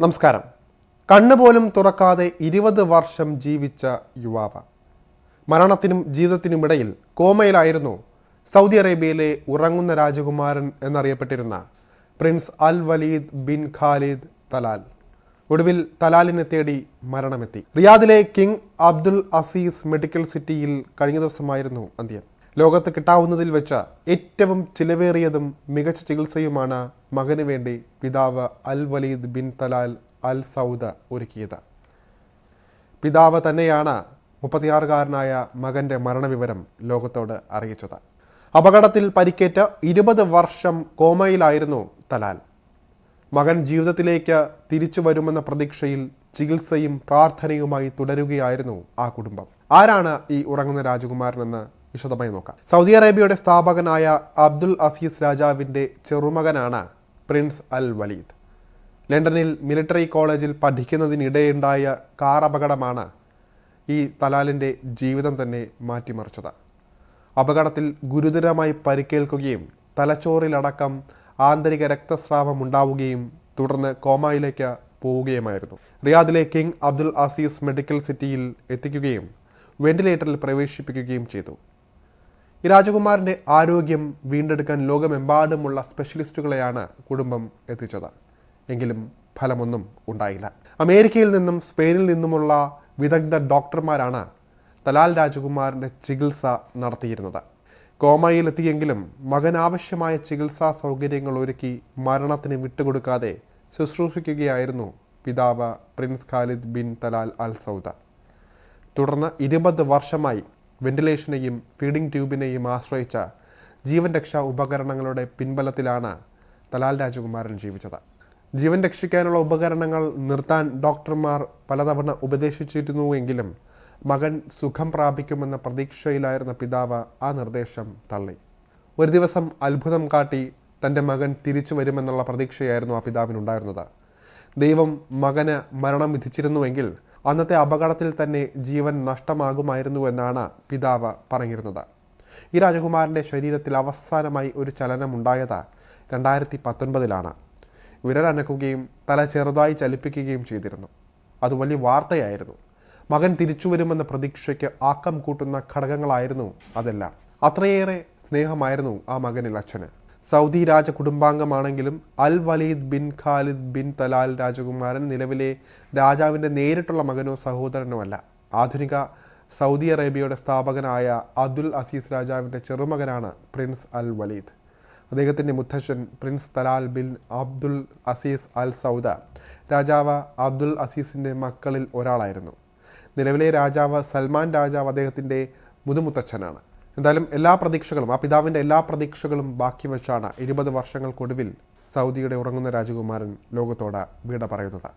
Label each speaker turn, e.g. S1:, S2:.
S1: നമസ്കാരം. കണ്ണുപോലും തുറക്കാതെ ഇരുപത് വർഷം ജീവിച്ച യുവാവ്. മരണത്തിനും ജീവിതത്തിനുമിടയിൽ കോമയിലായിരുന്നു സൗദി അറേബ്യയിലെ ഉറങ്ങുന്ന രാജകുമാരൻ എന്നറിയപ്പെട്ടിരുന്ന prince Al Waleed bin Khalid Talal. ഒടുവിൽ തലാലിനെ തേടി മരണമെത്തി. റിയാദിലെ കിങ് അബ്ദുൽ അസീസ് മെഡിക്കൽ സിറ്റിയിൽ കഴിഞ്ഞ ദിവസമായിരുന്നു അന്ത്യം. ലോകത്ത് കിട്ടാവുന്നതിൽ വെച്ച ഏറ്റവും ചിലവേറിയതും മികച്ച ചികിത്സയുമാണ് മകന് വേണ്ടി പിതാവ് Al Waleed bin Talal Al Saud ഒരുക്കിയത്. പിതാവ് തന്നെയാണ് മുപ്പത്തിയാറുകാരനായ മകന്റെ മരണവിവരം ലോകത്തോട് അറിയിച്ചത്. അപകടത്തിൽ പരിക്കേറ്റ് ഇരുപത് വർഷം കോമയിലായിരുന്നു തലാൽ. മകൻ ജീവിതത്തിലേക്ക് തിരിച്ചു വരുമെന്ന പ്രതീക്ഷയിൽ ചികിത്സയും പ്രാർത്ഥനയുമായി തുടരുകയായിരുന്നു ആ കുടുംബം. ആരാണ് ഈ ഉറങ്ങുന്ന രാജകുമാരനെന്ന് വിശദമായി നോക്കാം. സൗദി അറേബ്യയുടെ സ്ഥാപകനായ അബ്ദുൽ അസീസ് രാജാവിന്റെ ചെറുമകനാണ് പ്രിൻസ് അൽ വലീദ്. ലണ്ടനിൽ മിലിറ്ററി കോളേജിൽ പഠിക്കുന്നതിനിടെയുണ്ടായ കാർ അപകടമാണ് ഈ തലാലിന്റെ ജീവിതം തന്നെ മാറ്റിമറിച്ചത്. അപകടത്തിൽ ഗുരുതരമായി പരിക്കേൽക്കുകയും തലച്ചോറിലടക്കം ആന്തരിക രക്തസ്രാവം ഉണ്ടാവുകയും തുടർന്ന് കോമയിലേക്ക് പോവുകയുമായിരുന്നു. റിയാദിലെ കിങ് അബ്ദുൽ അസീസ് മെഡിക്കൽ സിറ്റിയിൽ എത്തിക്കുകയും വെന്റിലേറ്ററിൽ പ്രവേശിപ്പിക്കുകയും ചെയ്തു. ഈ രാജകുമാരന്റെ ആരോഗ്യം വീണ്ടെടുക്കാൻ ലോകമെമ്പാടുമുള്ള സ്പെഷ്യലിസ്റ്റുകളെയാണ് കുടുംബം എത്തിച്ചത്. എങ്കിലും ഫലമൊന്നും ഉണ്ടായില്ല. അമേരിക്കയിൽ നിന്നും സ്പെയിനിൽ നിന്നുമുള്ള വിദഗ്ധ ഡോക്ടർമാരാണ് തലാൽ രാജകുമാറിന്റെ ചികിത്സ നടത്തിയിരുന്നത്. കോമയിലെത്തിയെങ്കിലും മകൻ ആവശ്യമായ ചികിത്സാ സൗകര്യങ്ങൾ ഒരുക്കി മരണത്തിന് വിട്ടുകൊടുക്കാതെ ശുശ്രൂഷിക്കുകയായിരുന്നു പിതാവ് prince Khalid bin Talal Al Saud. തുടർന്ന് ഇരുപത് വർഷമായി വെന്റിലേഷനെയും ഫീഡിംഗ് ട്യൂബിനെയും ആശ്രയിച്ച ജീവൻ രക്ഷാ ഉപകരണങ്ങളുടെ പിൻബലത്തിലാണ് തലാൽ രാജകുമാരൻ ജീവിച്ചത്. ജീവൻ രക്ഷിക്കാനുള്ള ഉപകരണങ്ങൾ നിർത്താൻ ഡോക്ടർമാർ പലതവണ ഉപദേശിച്ചിരുന്നുവെങ്കിലും മകൻ സുഖം പ്രാപിക്കുമെന്ന പ്രതീക്ഷയിലായിരുന്ന പിതാവ് ആ നിർദ്ദേശം തള്ളി. ഒരു ദിവസം അത്ഭുതം കാട്ടി തന്റെ മകൻ തിരിച്ചു വരുമെന്നുള്ള പ്രതീക്ഷയായിരുന്നു ആ പിതാവിനുണ്ടായിരുന്നത്. ദൈവം മകന് മരണം വിധിച്ചിരുന്നുവെങ്കിൽ അന്നത്തെ അപകടത്തിൽ തന്നെ ജീവൻ നഷ്ടമാകുമായിരുന്നു എന്നാണ് പിതാവ് പറഞ്ഞിരുന്നത്. ഈ രാജകുമാരന്റെ ശരീരത്തിൽ അവസാനമായി ഒരു ചലനമുണ്ടായത് രണ്ടായിരത്തി പത്തൊൻപതിലാണ് വിരലനക്കുകയും തല ചെറുതായി ചലിപ്പിക്കുകയും ചെയ്തിരുന്നു. അത് വലിയ വാർത്തയായിരുന്നു. മകൻ തിരിച്ചു വരുമെന്ന പ്രതീക്ഷയ്ക്ക് ആക്കം കൂട്ടുന്ന ഘടകങ്ങളായിരുന്നു അതെല്ലാം. അത്രയേറെ സ്നേഹമായിരുന്നു ആ മകനിൽ അച്ഛന്. Saudi രാജകുടുംബാംഗമാണെങ്കിലും Al Waleed bin Khalid bin Talal രാജകുമാരൻ നിലവിലെ രാജാവിന്റെ നേരിട്ടുള്ള മകനോ സഹോദരനോ അല്ല ആധുനിക സൗദി അറേബ്യയുടെ സ്ഥാപകനായ അബ്ദുൽ അസീസ് രാജാവിന്റെ ചെറുമകനാണ് പ്രിൻസ് അൽ വലീദ്. അദ്ദേഹത്തിന്റെ മുത്തശ്ശൻ prince Talal bin Abdul Aziz Al Saud രാജാവ് അബ്ദുൽ അസീസിന്റെ മക്കളിൽ ഒരാളായിരുന്നു. നിലവിലെ രാജാവ് സൽമാൻ രാജാവ് അദ്ദേഹത്തിന്റെ മുതുമുത്തച്ഛനാണ് എന്തായാലും എല്ലാ പ്രതീക്ഷകളും ആ പിതാവിന്റെ എല്ലാ പ്രതീക്ഷകളും ബാക്കി വെച്ചാണ് ഇരുപത് വർഷങ്ങൾക്കൊടുവിൽ സൗദിയുടെ ഉറങ്ങുന്ന രാജകുമാരൻ ലോകത്തോട് വീട പറയുന്നത്.